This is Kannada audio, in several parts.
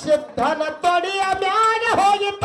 ಸಿದ್ಧನ ತೊಡಿಯ ಮ್ಯಾಗ ಹೋಗಿದ್ದ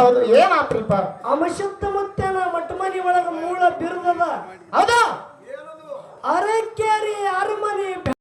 ಹೌದು ಏನಾತ್ರಿಪ್ಪ ಅಮಶಕ್ತ ಮತ್ತೆ ಮಟ್ಟ ಒಳಗ ಮೂಳ ಬಿರುದದ. ಹೌದಾ. ಅರಕ್ಕೆ